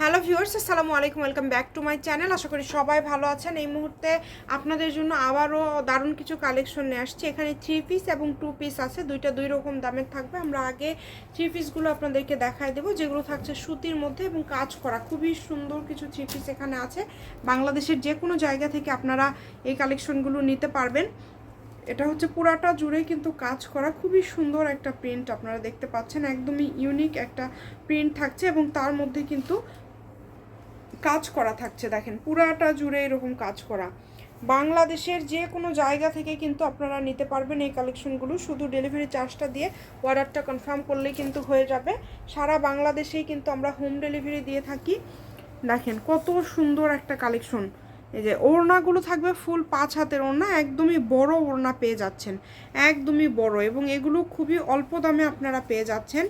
Hello viewers, আসসালামু আলাইকুম, welcome back to my channel. আশা করি সবাই ভালো আছেন। এই মুহূর্তে আপনাদের জন্য আবারও দারুণ কিছু কালেকশন নিয়ে আসছি। এখানে থ্রি পিস এবং টু পিস আছে। দুইটা দুই রকম দামের থাকবে। আমরা আগে থ্রি পিসগুলো আপনাদেরকে দেখায় দেবো। যেগুলো থাকছে সুতির মধ্যে এবং কাজ করা। খুবই সুন্দর কিছু থ্রি পিস এখানে আছে। বাংলাদেশের যে কোনো জায়গা থেকে আপনারা এই কালেকশনগুলো নিতে পারবেন। এটা হচ্ছে পুরাটা জুড়ে কিন্তু কাজ করা। খুবই সুন্দর একটা প্রিন্ট আপনারা দেখতে পাচ্ছেন। একদমই ইউনিক একটা প্রিন্ট থাকছে এবং তার মধ্যে কিন্তু কাজ করা থাকছে, দেখেন, পুরাটা জুড়ে এরকম কাজ করা। বাংলাদেশের যে কোনো জায়গা থেকে কিন্তু আপনারা নিতে পারবেন এই কালেকশনগুলো, শুধু ডেলিভারি চার্জটা দিয়ে অর্ডারটা কনফার্ম করলেই কিন্তু হয়ে যাবে। সারা বাংলাদেশেই কিন্তু আমরা হোম ডেলিভারি দিয়ে থাকি। দেখেন, কত সুন্দর একটা কালেকশন। এই যে ওড়নাগুলো থাকবে ফুল পাঁচ হাতের ওড়না, একদমই বড় ওড়না পেয়ে যাচ্ছেন, একদমই বড় এবং এগুলো খুবই অল্প দামে আপনারা পেয়ে যাচ্ছেন।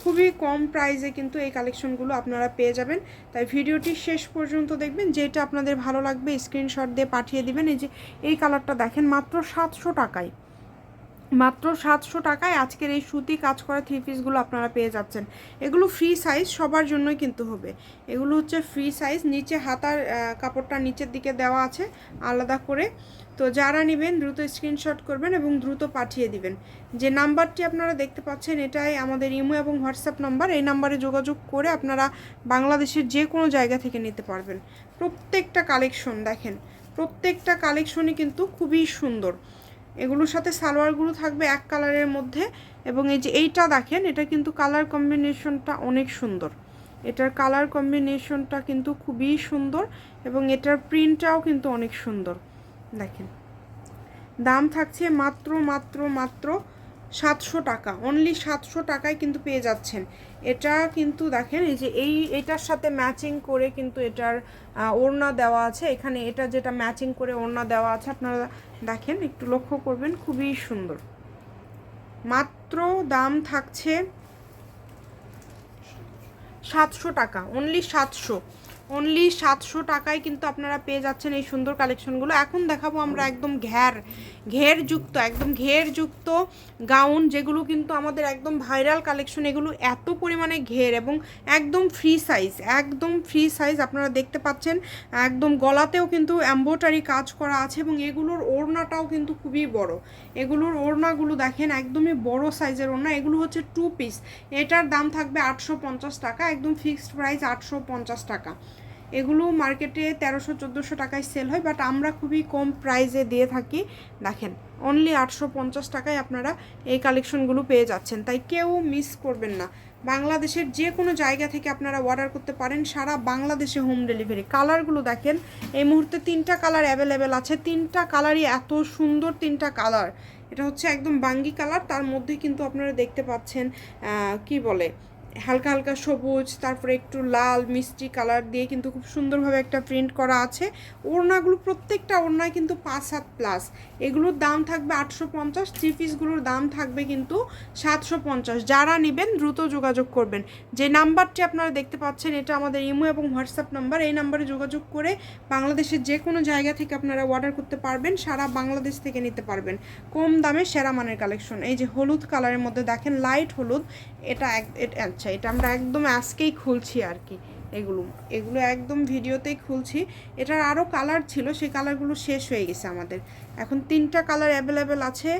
খুবই কম প্রাইসে কিন্তু এই কালেকশনগুলো আপনারা পেয়ে যাবেন। তাই ভিডিওটি শেষ পর্যন্ত দেখবেন, যেটা আপনাদের ভালো লাগবে স্ক্রিনশট দিয়ে পাঠিয়ে দেবেন। এই যে, এই কালারটা দেখেন, মাত্র সাতশো টাকায়। মাত্র সাতশো টাকায় আজকের এই সুতি কাজ করা থ্রি পিসগুলো আপনারা পেয়ে যাচ্ছেন। এগুলো ফ্রি সাইজ সবার জন্যই কিন্তু হবে। এগুলো হচ্ছে ফ্রি সাইজ নিচে হাতার কাপড়টা নিচের দিকে দেওয়া আছে, আলাদা করে। তো যারা নেবেন, দ্রুত স্ক্রিনশট করবেন এবং দ্রুত পাঠিয়ে দিবেন। যে নাম্বারটি আপনারা দেখতে পাচ্ছেন, এটাই আমাদের ইমো এবং হোয়াটসঅ্যাপ নাম্বার। এই নাম্বারে যোগাযোগ করে আপনারা বাংলাদেশের যে কোনো জায়গা থেকে নিতে পারবেন। প্রত্যেকটা কালেকশন দেখেন, প্রত্যেকটা কালেকশনই কিন্তু খুবই সুন্দর। এগুলোর সাথে সালোয়ারগুলো থাকবে এক কালারের মধ্যে এবং এই যে এইটা দেখেন, এটা কিন্তু কালার কম্বিনেশনটা অনেক সুন্দর। এটার কালার কম্বিনেশনটা কিন্তু খুবই সুন্দর এবং এটার প্রিন্টটাও কিন্তু অনেক সুন্দর। দেখেন, দাম থাকছে মাত্র মাত্র মাত্র সাতশো টাকা অনলি সাতশো টাকায় কিন্তু পেয়ে যাচ্ছেন। এটা কিন্তু দেখেন, এই যে এই, এটার সাথে ম্যাচিং করে কিন্তু এটার ওড়না দেওয়া আছে। এখানে এটা যেটা ম্যাচিং করে ওড়না দেওয়া আছে, আপনারা দেখেন, একটু লক্ষ্য করবেন, খুবই সুন্দর। মাত্র দাম থাকছে সাতশো টাকা অনলি সাতশো। অনলি সাতশো টাকায় কিন্তু আপনারা পেয়ে যাচ্ছেন এই সুন্দর কালেকশনগুলো এখন দেখাবো আমরা একদম ঘের, ঘেরযুক্ত, একদম ঘেরযুক্ত গাউন যেগুলো কিন্তু আমাদের একদম ভাইরাল কালেকশন এগুলো এত পরিমাণে ঘের এবং একদম ফ্রি সাইজ একদম ফ্রি সাইজ আপনারা দেখতে পাচ্ছেন। একদম গলাতেও কিন্তু এম্বোটারি কাজ করা আছে এবং এগুলোর ওড়নাটাও কিন্তু খুবই বড়। এগুলোর ওড়নাগুলো দেখেন একদমই বড় সাইজের ওড়না, এগুলো হচ্ছে টু পিস এটার দাম থাকবে আটশো পঞ্চাশ টাকা, একদম ফিক্সড প্রাইস আটশো পঞ্চাশ টাকা। এগুলো মার্কেটে তেরোশো, চোদ্দোশো টাকায় সেল হয় বাট আমরা খুবই কম প্রাইজে দিয়ে থাকি। দেখেন অনলি আটশো পঞ্চাশ টাকায় আপনারা এই কালেকশনগুলো পেয়ে যাচ্ছেন। তাই কেউ মিস করবেন না। বাংলাদেশের যে কোনো জায়গা থেকে আপনারা অর্ডার করতে পারেন, সারা বাংলাদেশে হোম ডেলিভারি কালারগুলো দেখেন, এই মুহূর্তে তিনটা কালার অ্যাভেলেবেল আছে। তিনটা কালারই এত সুন্দর তিনটা কালার এটা হচ্ছে একদম বাঙ্গি কালার তার মধ্যে কিন্তু আপনারা দেখতে পাচ্ছেন কি বলে? হালকা হালকা সবুজ, তারপরে একটু লাল মিষ্টি কালার দিয়ে কিন্তু খুব সুন্দরভাবে একটা প্রিন্ট করা আছে। ওড়নাগুলো প্রত্যেকটা ওড়নায় কিন্তু পাঁচ সাত প্লাস এগুলোর দাম থাকবে আটশো পঞ্চাশ থ্রি পিসগুলোর দাম থাকবে কিন্তু সাতশো পঞ্চাশ। যারা নেবেন দ্রুত যোগাযোগ করবেন। যে নাম্বারটি আপনারা দেখতে পাচ্ছেন এটা আমাদের ইমো এবং হোয়াটসঅ্যাপ নাম্বার। এই নাম্বারে যোগাযোগ করে বাংলাদেশের যে কোনো জায়গা থেকে আপনারা অর্ডার করতে পারবেন, সারা বাংলাদেশ থেকে নিতে পারবেন। কম দামে সেরা মানের কালেকশন এই যে হলুদ কালারের মধ্যে দেখেন লাইট হলুদ, এটা এক এট- আচ্ছা এটা আমরা একদম আজকেই খুলছি আর কি এগুলো। এগুলো একদম ভিডিওতেই খুলছি। এটার আরও কালার ছিল, সেই কালারগুলো শেষ হয়ে গেছে আমাদের। এখন তিনটা কালার অ্যাভেলেবেল আছে,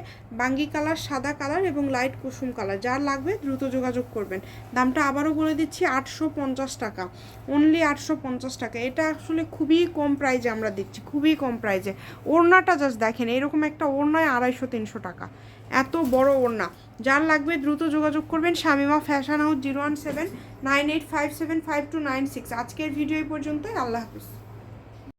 বাঙ্গি কালার সাদা কালার এবং লাইট কুসুম কালার যার লাগবে দ্রুত যোগাযোগ করবেন। দামটা আবারও বলে দিচ্ছি, আটশো পঞ্চাশ টাকা। অনলি আটশো পঞ্চাশ টাকা। এটা আসলে খুবই কম প্রাইজে আমরা দিচ্ছি, খুবই কম প্রাইজে ওড়নাটা জাস্ট দেখেন, এরকম একটা ওড়নায় আড়াইশো, তিনশো টাকা। এত বড় ওড়না। যার লাগবে দ্রুত যোগাযোগ করবেন Shamima fashion house zero one seven nine eight five seven five two nine six. আজকের ভিডিও এই পর্যন্তই, আল্লাহ হাফিজ।